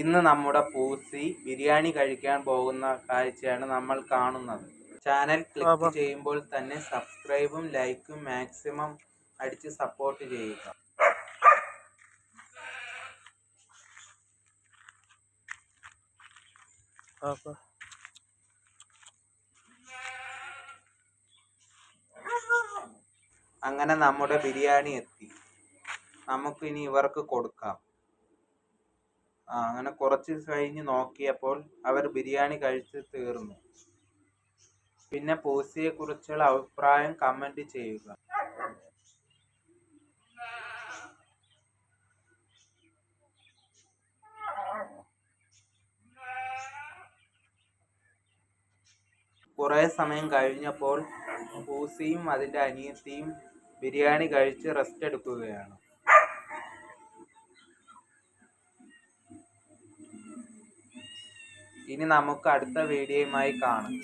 ഇന്ന് നമ്മുടെ പൂസി ബിരിയാണി കഴിക്കാൻ പോകുന്ന കാഴ്ചയാണ് നമ്മൾ കാണുന്നത്. ചാനൽ ക്ലിക്ക് ചെയ്യുമ്പോൾ തന്നെ സബ്സ്ക്രൈബും ലൈക്കും മാക്സിമം അടിച്ച് സപ്പോർട്ട് ചെയ്യുക. അങ്ങനെ നമ്മുടെ ബിരിയാണി എത്തി. നമുക്കിനി ഇവർക്ക് കൊടുക്കാം. അങ്ങനെ കുറച്ച് കഴിഞ്ഞ് നോക്കിയപ്പോൾ അവർ ബിരിയാണി കഴിച്ച് തീർന്നു. പിന്നെ പൂസിയെ കുറിച്ചുള്ള അഭിപ്രായം കമന്റ് ചെയ്യുക. കുറേ സമയം കഴിഞ്ഞപ്പോൾ പൂസിയും അതിന്റെ അനിയത്തിയും ബിരിയാണി കഴിച്ച് റെസ്റ്റ് എടുക്കുകയാണ്. ഇനി നമുക്ക് അടുത്ത വീഡിയോയുമായി കാണാം.